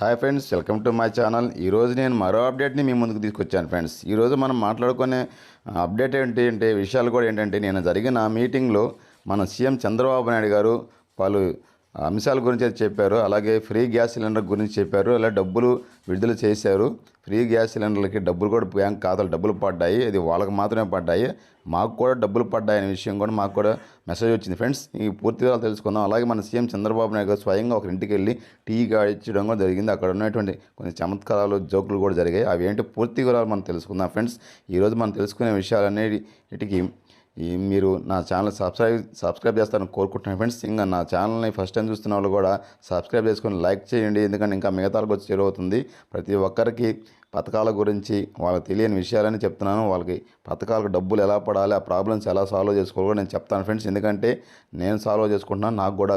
Hi friends welcome to my channel. ఈరోజు నేను మరో అప్డేట్ని మీ ముందుకు తీసుకొచ్చాను ఫ్రెండ్స్. ఈరోజు మనం మాట్లాడుకునే అప్డేట్ ఏంటి అంటే విషయాలు కూడా ఏంటంటే నేను జరిగిన మీటింగ్లో మన సీఎం చంద్రబాబు నాయుడు గారు పలు అంశాల గురించి అయితే చెప్పారు. అలాగే ఫ్రీ గ్యాస్ సిలిండర్ గురించి చెప్పారు. అలా డబ్బులు విడుదల చేశారు. ఫ్రీ గ్యాస్ సిలిండర్లకి డబ్బులు కూడా బ్యాంక్ ఖాతాలు డబ్బులు పడ్డాయి. అది వాళ్ళకి మాత్రమే పడ్డాయి. మాకు కూడా డబ్బులు పడ్డాయి అనే విషయం కూడా మాకు కూడా మెసేజ్ వచ్చింది. ఫ్రెండ్స్ ఈ పూర్తి వివరాలు తెలుసుకుందాం. అలాగే మన సీఎం చంద్రబాబు నాయుడు గారు స్వయంగా ఒక ఇంటికి వెళ్ళి టీ ఇచ్చడం కూడా జరిగింది. అక్కడ ఉన్నటువంటి కొన్ని చమత్కారాలు జోకులు కూడా జరిగాయి. అవి ఏంటి పూర్తి వివరాలు మనం తెలుసుకుందాం. ఫ్రెండ్స్ ఈరోజు మనం తెలుసుకునే విషయాలు అనేటికి వీటికి మీరు నా ఛానల్ సబ్స్క్రైబ్ సబ్స్క్రైబ్ చేస్తారని కోరుకుంటున్నాను. ఫ్రెండ్స్ ఇంకా నా ఛానల్ని ఫస్ట్ టైం చూస్తున్న వాళ్ళు కూడా సబ్స్క్రైబ్ చేసుకొని లైక్ చేయండి. ఎందుకంటే ఇంకా మిగతా వచ్చి చేరువవుతుంది ప్రతి ఒక్కరికి పథకాల గురించి వాళ్ళకి తెలియని విషయాలని చెప్తున్నాను. వాళ్ళకి పథకాలకు డబ్బులు ఎలా పడాలి ఆ ప్రాబ్లమ్స్ ఎలా సాల్వ్ చేసుకోవాలో నేను చెప్తాను. ఫ్రెండ్స్ ఎందుకంటే నేను సాల్వ్ చేసుకుంటున్నాను నాకు కూడా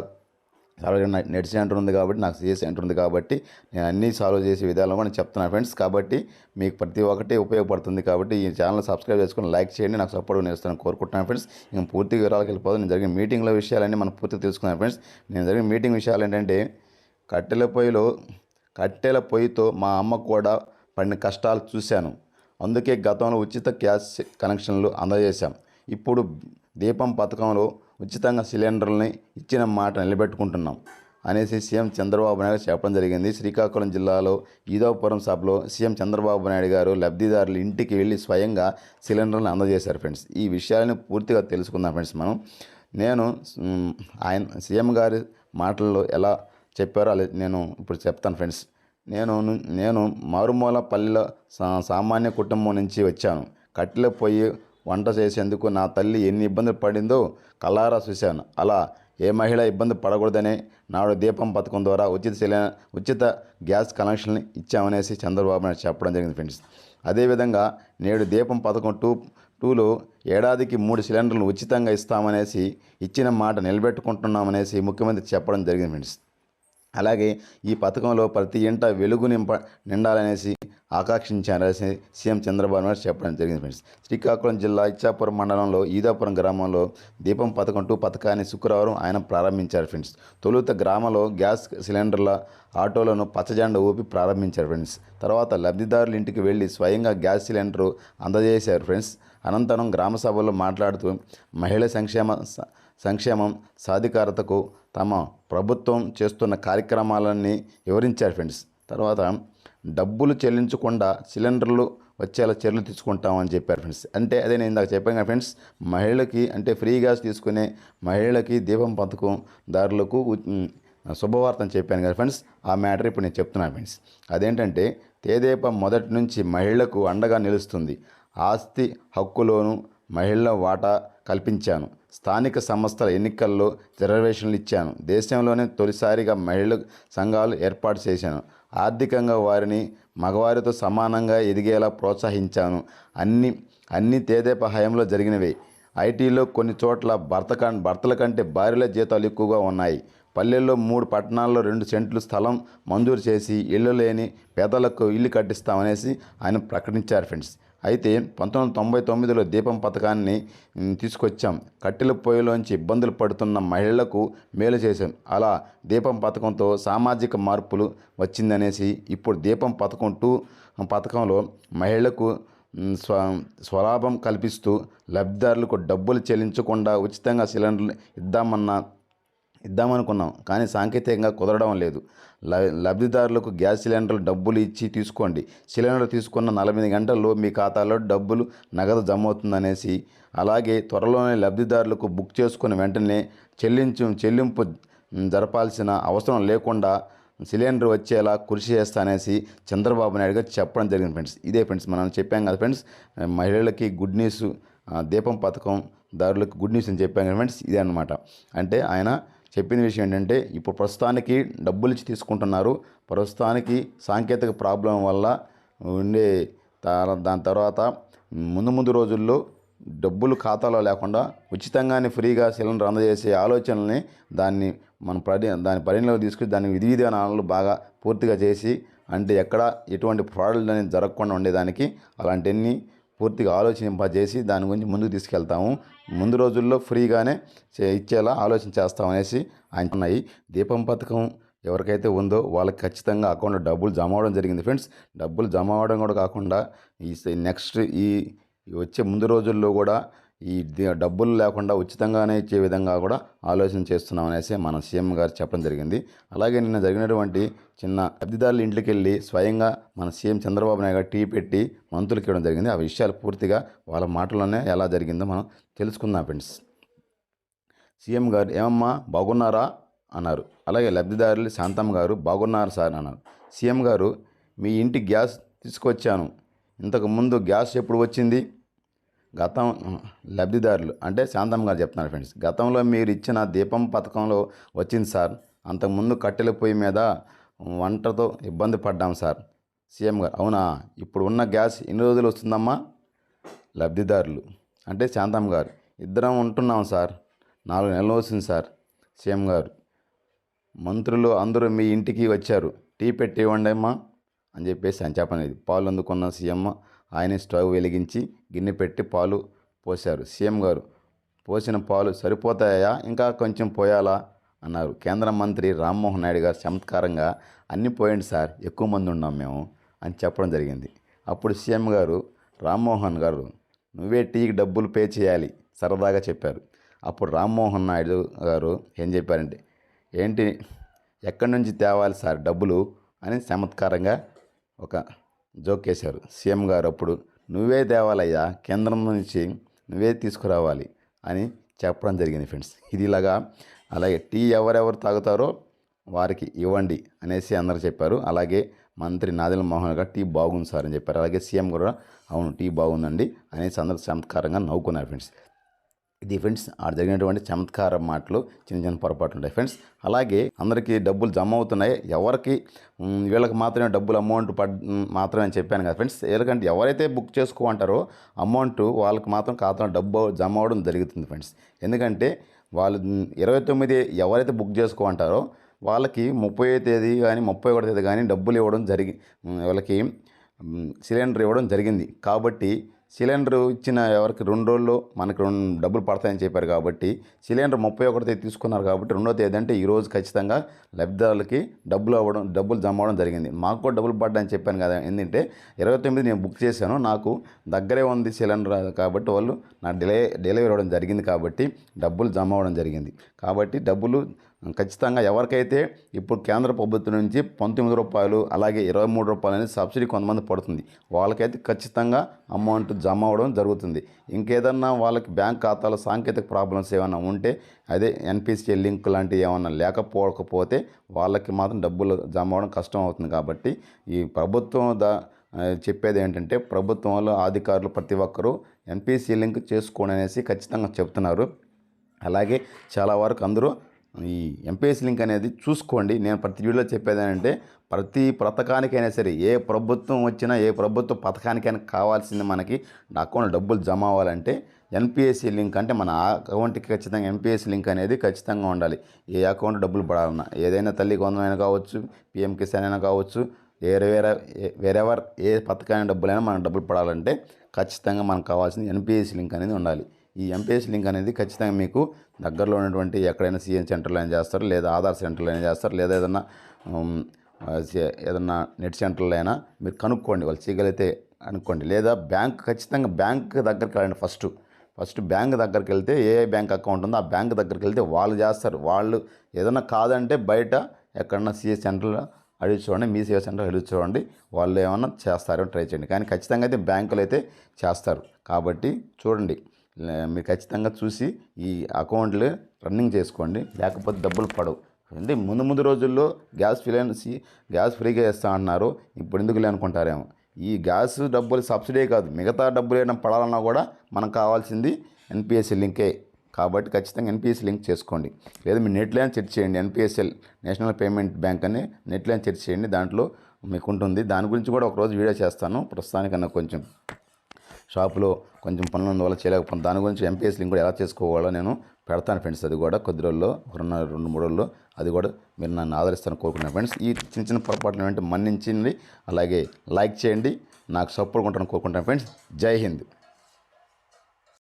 సాల్వ్ నెట్ సెంటర్ ఉంది కాబట్టి నాకు సిఎస్ సెంటర్ ఉంది కాబట్టి నేను అన్నీ సాల్వ్ చేసే విధాలు కూడా చెప్తున్నాను ఫ్రెండ్స్. కాబట్టి మీకు ప్రతి ఒక్కటి ఉపయోగపడుతుంది కాబట్టి ఈ ఛానల్ సబ్స్క్రైబ్ చేసుకొని లైక్ చేయండి. నాకు సపోర్ట్ నేస్తాను కోరుకుంటున్నాను ఫ్రెండ్స్. ఇంకా పూర్తి వివరాలకు వెళ్ళిపోదు. నేను జరిగిన మీటింగ్లో విషయాలన్నీ మనం పూర్తిగా తెలుసుకున్నాను ఫ్రెండ్స్. నేను జరిగిన మీటింగ్ విషయాలు ఏంటంటే కట్టెల పొయ్యిలో కట్టెల పొయ్యితో మా అమ్మ కూడా పడిన కష్టాలు చూశాను. అందుకే గతంలో ఉచిత గ్యాస్ కనెక్షన్లు అందజేశాం. ఇప్పుడు దీపం పథకంలో ఉచితంగా సిలిండర్లని ఇచ్చిన మాట నిలబెట్టుకుంటున్నాం అనేసి సీఎం చంద్రబాబు నాయుడు చెప్పడం జరిగింది. శ్రీకాకుళం జిల్లాలో ఈదోపురం సభలో సీఎం చంద్రబాబు నాయుడు గారు లబ్ధిదారుల ఇంటికి వెళ్ళి స్వయంగా సిలిండర్లను అందజేశారు ఫ్రెండ్స్. ఈ విషయాలను పూర్తిగా తెలుసుకుందాం ఫ్రెండ్స్ మనం. నేను ఆయన సీఎం గారి మాటల్లో ఎలా చెప్పారో అలా నేను ఇప్పుడు చెప్తాను ఫ్రెండ్స్. నేను నేను మారుమూల పల్లెలో సా- సామాన్య కుటుంబం నుంచి వచ్చాను. కట్టెల పొయ్యి వంట చేసేందుకు నా తల్లి ఎన్ని ఇబ్బందులు పడిందో కళ్ళారా చూశాను. అలా ఏ మహిళ ఇబ్బంది పడకూడదనే నాడు దీపం పథకం ద్వారా ఉచిత సిలి ఉచిత గ్యాస్ కనెక్షన్ ఇచ్చామనేసి చంద్రబాబు నాయుడు చెప్పడం జరిగింది ఫ్రెండ్స్. అదేవిధంగా నేడు దీపం పథకం టూ టూలో ఏడాదికి మూడు సిలిండర్లు ఉచితంగా ఇస్తామనేసి ఇచ్చిన మాట నిలబెట్టుకుంటున్నామనేసి ముఖ్యమంత్రి చెప్పడం జరిగింది ఫ్రెండ్స్. అలాగే ఈ పథకంలో ప్రతి ఇంట వెలుగు నింప నిండాలనేసి ఆకాంక్షించారని సీఎం చంద్రబాబు నాయుడు చెప్పడం జరిగింది ఫ్రెండ్స్. శ్రీకాకుళం జిల్లా ఇచ్చాపురం మండలంలో ఈదాపురం గ్రామంలో దీపం పథకంటూ పథకాన్ని శుక్రవారం ఆయన ప్రారంభించారు ఫ్రెండ్స్. తొలుత గ్రామంలో గ్యాస్ సిలిండర్ల ఆటోలను పచ్చజెండ ఊపి ప్రారంభించారు ఫ్రెండ్స్. తర్వాత లబ్ధిదారుల ఇంటికి వెళ్ళి స్వయంగా గ్యాస్ సిలిండర్ అందజేశారు ఫ్రెండ్స్. అనంతరం గ్రామ సభలో మాట్లాడుతూ మహిళ సంక్షేమ సంక్షేమం సాధికారతకు తమ ప్రభుత్వం చేస్తున్న కార్యక్రమాలన్నీ వివరించారు ఫ్రెండ్స్. తర్వాత డబ్బులు చెల్లించకుండా సిలిండర్లు వచ్చేలా చర్యలు తీసుకుంటామని చెప్పారు ఫ్రెండ్స్. అంటే అదే నేను ఇందాక చెప్పాను కదా ఫ్రెండ్స్ మహిళలకి అంటే ఫ్రీ గ్యాస్ తీసుకునే మహిళలకి దీపం పథకం దారులకు ఉ- శుభవార్త అని చెప్పాను కదా ఫ్రెండ్స్. ఆ మ్యాటర్ ఇప్పుడు నేను చెప్తున్నాను ఫ్రెండ్స్. అదేంటంటే తేదేప మొదటి నుంచి మహిళలకు అండగా నిలుస్తుంది. ఆస్తి హక్కులోను మహిళల వాటా కల్పించాను. స్థానిక సంస్థల ఎన్నికల్లో రిజర్వేషన్లు ఇచ్చాను. దేశంలోనే తొలిసారిగా మహిళ సంఘాలు ఏర్పాటు చేశాను. ఆర్థికంగా వారిని మగవారితో సమానంగా ఎదిగేలా ప్రోత్సహించాను. అన్ని అన్ని తేదేప హయంలో జరిగినవి. ఐటీలో కొన్ని చోట్ల భర్త భర్తల కంటే భార్యల జీతాలు ఎక్కువగా ఉన్నాయి. పల్లెల్లో మూడు పట్టణాల్లో రెండు సెంట్లు స్థలం మంజూరు చేసి ఇళ్ళు లేని పేదలకు ఇల్లు కట్టిస్తామనేసి ఆయన ప్రకటించారు ఫ్రెండ్స్. అయితే పంతొమ్మిది వందల తొంభై తొమ్మిదిలో దీపం పథకాన్ని తీసుకొచ్చాం. కట్టెల పొయ్యిలోంచి ఇబ్బందులు పడుతున్న మహిళలకు మేలు చేశాం. అలా దీపం పథకంతో సామాజిక మార్పులు వచ్చిందనేసి ఇప్పుడు దీపం పథకం టూ పథకంలో మహిళలకు స్వ స్వలాభం కల్పిస్తూ లబ్ధిదారులకు డబ్బులు చెల్లించకుండా ఉచితంగా సిలిండర్లు ఇద్దామన్న ఇద్దామనుకున్నాం కానీ సాంకేతికంగా కుదరడం లేదు. లబ్ధిదారులకు గ్యాస్ సిలిండర్లు డబ్బులు ఇచ్చి తీసుకోండి. సిలిండర్ తీసుకున్న నలభై గంటల్లో మీ ఖాతాలో డబ్బులు నగదు జమ అవుతుందనేసి అలాగే త్వరలోనే లబ్ధిదారులకు బుక్ చేసుకున్న వెంటనే చెల్లించు చెల్లింపు జరపాల్సిన అవసరం లేకుండా సిలిండర్ వచ్చేలా కృషి చేస్తానేసి చంద్రబాబు నాయుడు గారు చెప్పడం జరిగింది ఫ్రెండ్స్. ఇదే ఫ్రెండ్స్ మనం చెప్పాం కదా ఫ్రెండ్స్ మహిళలకి గుడ్ న్యూస్ దీపం పథకం దారులకు గుడ్ న్యూస్ అని చెప్పాం కదా ఫ్రెండ్స్ ఇదే అనమాట అంటే ఆయన చెప్పిన విషయం ఏంటంటే ఇప్పుడు ప్రస్తుతానికి డబ్బులు ఇచ్చి తీసుకుంటున్నారు. ప్రస్తుతానికి సాంకేతిక ప్రాబ్లం వల్ల ఉండే దాని తర్వాత ముందు ముందు రోజుల్లో డబ్బులు ఖాతాలో లేకుండా ఉచితంగానే ఫ్రీగా సిలిండర్ అందజేసే ఆలోచనల్ని దాన్ని మన పరి దాని పరిణిలోకి తీసుకుని దాని విధి విధానాలను బాగా పూర్తిగా చేసి అంటే ఎక్కడ ఎటువంటి ఫ్రాడ్లు అనేది జరగకుండా ఉండేదానికి అలాంటివన్నీ పూర్తిగా ఆలోచింపజేసి దాని గురించి ముందుకు తీసుకెళ్తాము. ముందు రోజుల్లో ఫ్రీగానే ఇచ్చేలా ఆలోచన చేస్తామనేసి ఆయన ఉన్నాయి దీపం పథకం ఎవరికైతే ఉందో వాళ్ళకి ఖచ్చితంగా అకౌంట్లో డబ్బులు జమ అవ్వడం జరిగింది ఫ్రెండ్స్. డబ్బులు జమ అవ్వడం కూడా కాకుండా ఈ నెక్స్ట్ ఈ వచ్చే ముందు రోజుల్లో కూడా ఈ డబ్బులు లేకుండా ఉచితంగానే ఇచ్చే విధంగా కూడా ఆలోచన చేస్తున్నాం అనేసి మన సీఎం గారు చెప్పడం జరిగింది. అలాగే నిన్న జరిగినటువంటి చిన్న లబ్ధిదారుల ఇంట్లోకి వెళ్ళి స్వయంగా మన సీఎం చంద్రబాబు నాయుడు టీ పెట్టి మంత్రులకి ఇవ్వడం జరిగింది. ఆ విషయాలు పూర్తిగా వాళ్ళ మాటల్లోనే ఎలా జరిగిందో మనం తెలుసుకుందాం ఫ్రెండ్స్. సీఎం గారు ఏమమ్మా బాగున్నారా? అన్నారు. అలాగే లబ్ధిదారులు శాంతమ్మ గారు బాగున్నారు సార్ అన్నారు. సీఎం గారు మీ ఇంటి గ్యాస్ తీసుకొచ్చాను. ఇంతకు ముందు గ్యాస్ ఎప్పుడు వచ్చింది? గతం లబ్ధిదారులు అంటే శాంతమ్మ గారు చెప్తున్నారు ఫ్రెండ్స్ గతంలో మీరు ఇచ్చిన దీపం పథకంలో వచ్చింది సార్. అంతకుముందు కట్టెల పొయ్యి మీద వంటతో ఇబ్బంది పడ్డాం సార్. సీఎం గారు అవునా? ఇప్పుడు ఉన్న గ్యాస్ ఎన్ని రోజులు వస్తుందమ్మా? లబ్ధిదారులు అంటే శాంతమ్మ గారు ఇద్దరం ఉంటున్నాం సార్. నాలుగు నెలలు వస్తుంది సార్ సీఎం గారు. మంత్రులు అందరూ మీ ఇంటికి వచ్చారు. టీ పెట్టి ఇవ్వండి అమ్మా అని చెప్పేసి ఆయన చెప్పనేది పాలు అందుకున్న సీఎం ఆయన స్టవ్ వెలిగించి గిన్నె పెట్టి పాలు పోశారు. సీఎం గారు పోసిన పాలు సరిపోతాయా? ఇంకా కొంచెం పోయాలా అన్నారు. కేంద్ర మంత్రి రామ్మోహన్ నాయుడు గారు చమత్కారంగా అన్ని పోయండి సార్ ఎక్కువ మంది ఉన్నాం మేము అని చెప్పడం జరిగింది. అప్పుడు సీఎం గారు రామ్మోహన్ గారు నువ్వే టీకి డబ్బులు పే చేయాలి సరదాగా చెప్పారు. అప్పుడు రామ్మోహన్ నాయుడు గారు ఏం చెప్పారంటే ఏంటి ఎక్కడి నుంచి తేవాలి సార్ డబ్బులు? అని చమత్కారంగా ఒక జోకేశారు. సీఎం గారు అప్పుడు నువ్వే దేవాలయ్యా కేంద్రం నుంచి నువ్వే తీసుకురావాలి అని చెప్పడం జరిగింది ఫ్రెండ్స్. ఇది ఇలాగా అలాగే టీ ఎవరెవరు తాగుతారో వారికి ఇవ్వండి అనేసి అందరూ చెప్పారు. అలాగే మంత్రి నాదెల మోహన్ గారు టీ బాగుంది సార్ అని చెప్పారు. అలాగే సీఎం కూడా అవును టీ బాగుందండి అనేసి అందరూ చమత్కారంగా నవ్వుకున్నారు ఫ్రెండ్స్. ఇది ఫ్రెండ్స్ ఆడ జరిగినటువంటి చమత్కార మాటలు చిన్న చిన్న పొరపాట్లు ఉంటాయి. ఫ్రెండ్స్ అలాగే అందరికీ డబ్బులు జమ అవుతున్నాయి. ఎవరికి వీళ్ళకి మాత్రమే డబ్బులు అమౌంట్ పడ్ మాత్రమే అని చెప్పాను కదా ఫ్రెండ్స్. ఎందుకంటే ఎవరైతే బుక్ చేసుకోమంటారో అమౌంట్ వాళ్ళకి మాత్రం ఖాతాలో డబ్బు జమ అవ్వడం జరుగుతుంది ఫ్రెండ్స్. ఎందుకంటే వాళ్ళు ఇరవై తొమ్మిది ఎవరైతే బుక్ చేసుకోమంటారో వాళ్ళకి ముప్పై తేదీ కానీ ముప్పై ఒకటి తేదీ కానీ డబ్బులు ఇవ్వడం జరిగి వాళ్ళకి సిలిండర్ ఇవ్వడం జరిగింది. కాబట్టి సిలిండర్ ఇచ్చిన ఎవరికి రెండు రోజుల్లో మనకి రెండు డబ్బులు పడతాయని చెప్పారు కాబట్టి సిలిండర్ ముప్పై ఒకటి తేదీ తీసుకున్నారు కాబట్టి రెండో తేదీ అంటే ఈరోజు ఖచ్చితంగా లబ్ధిదారులకి డబ్బులు అవ్వడం డబ్బులు జమ అవ్వడం జరిగింది. మాకు కూడా డబ్బులు పడ్డాయని చెప్పాను కదా ఎందుకంటే ఇరవై తొమ్మిది నేను బుక్ చేశాను. నాకు దగ్గరే ఉంది సిలిండర్ కాబట్టి వాళ్ళు నా డిలే డెలివరీ అవ్వడం జరిగింది కాబట్టి డబ్బులు జమ అవ్వడం జరిగింది. కాబట్టి డబ్బులు ఖచ్చితంగా ఎవరికైతే ఇప్పుడు కేంద్ర ప్రభుత్వం నుంచి పంతొమ్మిది రూపాయలు అలాగే ఇరవై మూడు రూపాయలు అనేది సబ్సిడీ కొంతమంది పడుతుంది వాళ్ళకైతే ఖచ్చితంగా అమౌంట్ జమ అవ్వడం జరుగుతుంది. ఇంకేదన్నా వాళ్ళకి బ్యాంక్ ఖాతాలో సాంకేతిక ప్రాబ్లమ్స్ ఏమైనా ఉంటే అదే ఎన్పిసి లింక్ లాంటివి ఏమైనా లేకపోకపోతే వాళ్ళకి మాత్రం డబ్బులు జమ అవ్వడం కష్టం అవుతుంది కాబట్టి ఈ ప్రభుత్వం దా చెప్పేది ఏంటంటే ప్రభుత్వంలో అధికారులు ప్రతి ఒక్కరూ ఎన్పిసి లింక్ చేసుకోండి అనేసి ఖచ్చితంగా చెప్తున్నారు. అలాగే చాలా వరకు అందరూ ఈ ఎంపీఎస్ లింక్ అనేది చూసుకోండి. నేను ప్రతి వీడియోలో చెప్పేది ఏంటంటే ప్రతి పథకానికైనా సరే ఏ ప్రభుత్వం వచ్చినా ఏ ప్రభుత్వ పథకానికైనా కావాల్సింది మనకి అకౌంట్ డబ్బులు జమ అవ్వాలంటే ఎన్పిఎస్సి లింక్ అంటే మన అకౌంట్కి ఖచ్చితంగా ఎన్పిఎస్ లింక్ అనేది ఖచ్చితంగా ఉండాలి. ఏ అకౌంట్ డబ్బులు పడాలన్నా ఏదైనా తల్లి కొందమైనా కావచ్చు పిఎం కిసాన్ అయినా కావచ్చు వేరే వేరే వేరెవర్ ఏ పథకానికి డబ్బులైనా మనకు డబ్బులు పడాలంటే ఖచ్చితంగా మనకు కావాల్సింది ఎన్పిఎస్ లింక్ అనేది ఉండాలి. ఈ ఎంపీఎస్ లింక్ అనేది ఖచ్చితంగా మీకు దగ్గరలో ఉన్నటువంటి ఎక్కడైనా సీఎం సెంటర్లో అయినా చేస్తారు లేదా ఆధార్ సెంటర్లో అయినా చేస్తారు లేదా ఏదైనా ఏదన్నా నెట్ సెంటర్లో అయినా మీరు కనుక్కోండి వాళ్ళు చేయగలిగితే అనుకోండి. లేదా బ్యాంక్ ఖచ్చితంగా బ్యాంక్ దగ్గరికి వెళ్ళండి ఫస్ట్. ఫస్ట్ బ్యాంక్ దగ్గరికి వెళ్తే ఏ బ్యాంక్ అకౌంట్ ఉందో ఆ బ్యాంక్ దగ్గరికి వెళ్తే వాళ్ళు చేస్తారు. వాళ్ళు ఏదైనా కాదంటే బయట ఎక్కడన్నా సీఏ సెంటర్లో అడిగి చూడండి మీ సేవ సెంటర్ అడిగి చూడండి వాళ్ళు ఏమన్నా చేస్తారో ట్రై చేయండి. కానీ ఖచ్చితంగా అయితే బ్యాంకులు అయితే చేస్తారు. కాబట్టి చూడండి. మీరు ఖచ్చితంగా చూసి ఈ అకౌంట్లు రన్నింగ్ చేసుకోండి. లేకపోతే డబ్బులు పడవు. అంటే ముందు ముందు రోజుల్లో గ్యాస్ ఫిలెన్సీ గ్యాస్ ఫ్రీగా ఇస్తా అన్నారు. ఇప్పుడు ఎందుకులే అనుకుంటారేమో. ఈ గ్యాస్ డబ్బులు సబ్సిడీ కాదు. మిగతా డబ్బులు ఏమైనా పడాలన్నా కూడా మనకు కావాల్సింది ఎన్పిఎస్సి లింకే. కాబట్టి ఖచ్చితంగా ఎన్పిఎస్సి లింక్ చేసుకోండి. లేదా మీరు నెట్లైన్ చెక్ చేయండి. ఎన్పిఎస్ఎల్ నేషనల్ పేమెంట్ బ్యాంక్ అని నెట్లైన్ చెక్ చేయండి. దాంట్లో మీకు ఉంటుంది. దాని గురించి కూడా ఒకరోజు వీడియో చేస్తాను. ప్రస్తుతానికన్నా కొంచెం. షాపులో కొంచెం పనులు వల్ల చేయలేకపోతే దాని గురించి ఎంపీఎస్ లింక్ కూడా ఎలా చేసుకోవాలో నేను పెడతాను ఫ్రెండ్స్. అది కూడా కొద్ది రోజుల్లో రెండు రెండు మూడు రోజుల్లో అది కూడా మీరు నన్ను ఆదరిస్తాను కోరుకున్నాను ఫ్రెండ్స్. ఈ చిన్న చిన్న పొరపాట్లు ఏంటంటే మన్నించండి అలాగే లైక్ చేయండి. నాకు సపోర్ట్ ఉంటాను కోరుకుంటాను ఫ్రెండ్స్. జై హింద్.